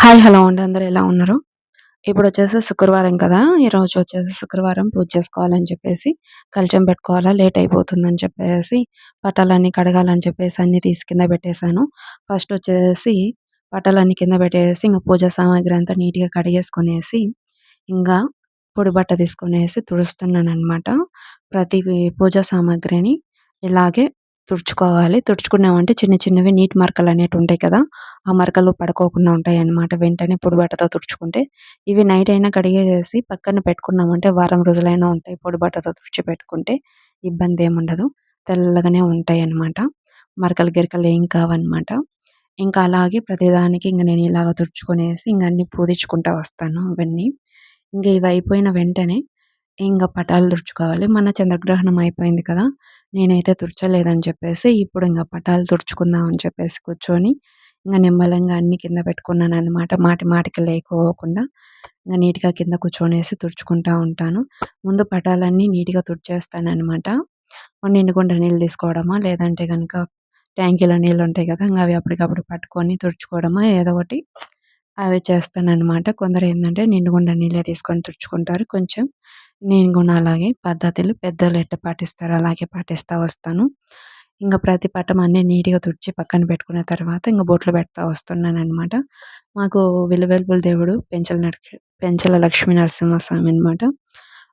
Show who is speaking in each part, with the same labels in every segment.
Speaker 1: Hi hello అండి. అందరూ ఎలా ఉన్నారు? ఇప్పుడు వచ్చేసి శుక్రవారం కదా. ఈరోజు వచ్చేసి శుక్రవారం పూజ చేసుకోవాలని చెప్పేసి కలిచం పెట్టుకోవాలా? లేట్ అయిపోతుందని చెప్పేసి పట్టాలన్నీ కడగాలని చెప్పేసి అన్నీ తీసి కింద పెట్టేశాను. ఫస్ట్ వచ్చేసి పట్టాలన్నీ కింద పెట్టేసి ఇంకా పూజ సామాగ్రి అంతా నీట్గా కడిగేసుకునేసి ఇంకా పొడి బట్ట తీసుకునేసి తుడుస్తున్నాను అనమాట ప్రతి పూజా సామాగ్రిని ఇలాగే తుడుచుకోవాలి. తుడుచుకున్నామంటే చిన్న చిన్నవి నీటి మరకలు అనేవి ఉంటాయి కదా ఆ మరకలు పడుకోకుండా ఉంటాయి అన్నమాట వెంటనే పొడిబట్టతో తుడుచుకుంటే ఇవి నైట్ అయినా కడిగేసి పక్కన పెట్టుకున్నామంటే వారం రోజులైనా ఉంటాయి పొడి బట్టతో తుడిచి పెట్టుకుంటే ఇబ్బంది ఏమి ఉండదు. తెల్లగానే ఉంటాయి అన్నమాట మరకలు గిరకలు ఏం కావన్నమాట. ఇంకా అలాగే ప్రతిదానికి ఇంక నేను ఇలాగ తుడుచుకునేసి ఇంక అన్ని పూజించుకుంటూ వస్తాను అవన్నీ. ఇంక ఇవి అయిపోయిన వెంటనే ఇంకా పటాలు తుడుచుకోవాలి. మన చంద్రగ్రహణం అయిపోయింది కదా నేనైతే తుడచలేదని చెప్పేసి ఇప్పుడు ఇంకా పటాలు తుడుచుకుందాం అని చెప్పేసి కూర్చొని ఇంకా నిమ్మలంగా అన్ని కింద పెట్టుకున్నాను అనమాట మాటి మాటికి లేకపోకుండా ఇంకా నీట్గా కింద కూర్చొనేసి తుడుచుకుంటా ఉంటాను. ముందు పటాలన్నీ నీట్గా తుడిచేస్తానమాట అనమాట నిండుకుండా నీళ్ళు తీసుకోవడమా లేదంటే కనుక ట్యాంకీలో నీళ్ళు ఉంటాయి కదా ఇంకా అవి అప్పటికప్పుడు పట్టుకొని తుడుచుకోవడమా ఏదో ఒకటి అవి చేస్తానన్నమాట. కొందరు ఏంటంటే నిండుకుండా నీళ్ళే తీసుకొని తుడుచుకుంటారు. కొంచెం నేను కూడా అలాగే పద్ధతులు పెద్దలు ఎట్ట పాటిస్తారో అలాగే పాటిస్తూ వస్తాను. ఇంకా ప్రతి పటం అన్నీ నీట్గా తుడిచి పక్కన పెట్టుకున్న తర్వాత ఇంకా బొట్లు పెడతా వస్తున్నాను అనమాట మాకు విలువెల్పుల దేవుడు పెంచల పెంచల లక్ష్మీ నరసింహస్వామి అనమాట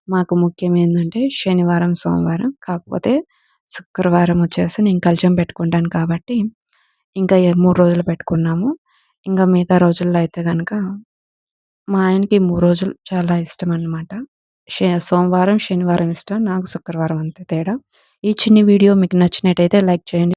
Speaker 1: మాకు ముఖ్యం ఏంటంటే శనివారం సోమవారం కాకపోతే శుక్రవారం వచ్చేసి నేను కలచం పెట్టుకుంటాను కాబట్టి ఇంకా మూడు రోజులు పెట్టుకున్నాము. ఇంకా మిగతా రోజుల్లో అయితే కనుక మా ఆయనకి మూడు రోజులు చాలా ఇష్టం అనమాట సోమవారం శనివారం ఇష్టం నాకు శుక్రవారం అంతే తేడా. ఈ చిన్ని వీడియో మీకు నచ్చినట్టయితే లైక్ చేయండి.